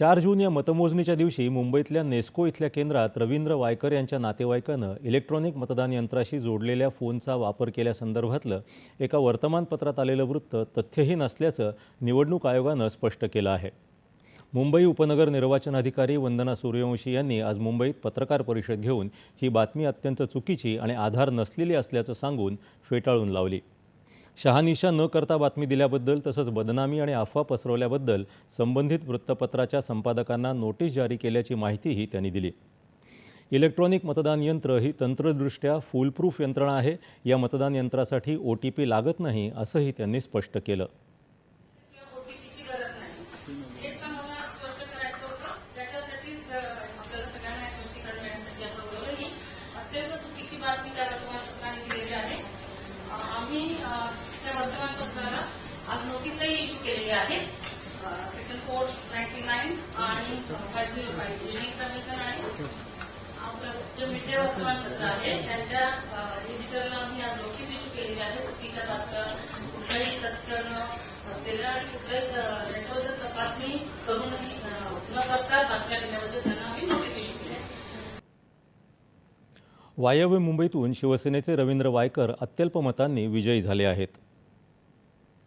चार जून या मतमोजणीच्या दिवशी मुंबईतल्या नेस्को इथल्या केंद्रात रवींद्र वायकर यांच्या नातेवाईकानं इलेक्ट्रॉनिक मतदान यंत्राशी जोडलेल्या फोनचा वापर केल्यासंदर्भातलं एका वर्तमानपत्रात आलेलं वृत्त तथ्यहीन असल्याचं निवडणूक आयोगानं स्पष्ट केलं आहे. मुंबई उपनगर निर्वाचन अधिकारी वंदना सूर्यवंशी यांनी आज मुंबईत पत्रकार परिषद घेऊन ही बातमी अत्यंत चुकीची आणि आधार नसलेली असल्याचं सांगून फेटाळून लावली. शहानिशा न करता बातमी दिल्याबद्दल तसंच बदनामी आणि अफवा पसरवल्याबद्दल संबंधित वृत्तपत्राच्या संपादकांना नोटीस जारी केल्याची माहितीही त्यांनी दिली. इलेक्ट्रॉनिक मतदान यंत्र ही तंत्रदृष्ट्या फुलप्रूफ यंत्रणा आहे. या मतदान यंत्रासाठी ओ टी पी लागत नाही असंही त्यांनी स्पष्ट केलं. ओटीपीची वर्तमानपत्राला आज नोटीसही इश्यू केलेली आहे. सेक्शन फोर नाईन्टी नाईन आणि five zero five unique commission आणि आपलं जे मीडिया वर्तमानपत्र आहे त्यांच्या एडिटरला आम्ही आज नोटीस इश्यू केलेली आहे. चुकीच्या बातम्या कुठलंही तथ्य न असलेलं आणि कुठल्याही अ, तपासणी करूनही न करता बातम्या दिल्याबद्दल त्यांना आम्ही नोटीस इश्यू केली वायव्य मुंबईतून शिवसेनेचे रवींद्र वायकर अत्यल्प मतांनी विजयी झाले आहेत.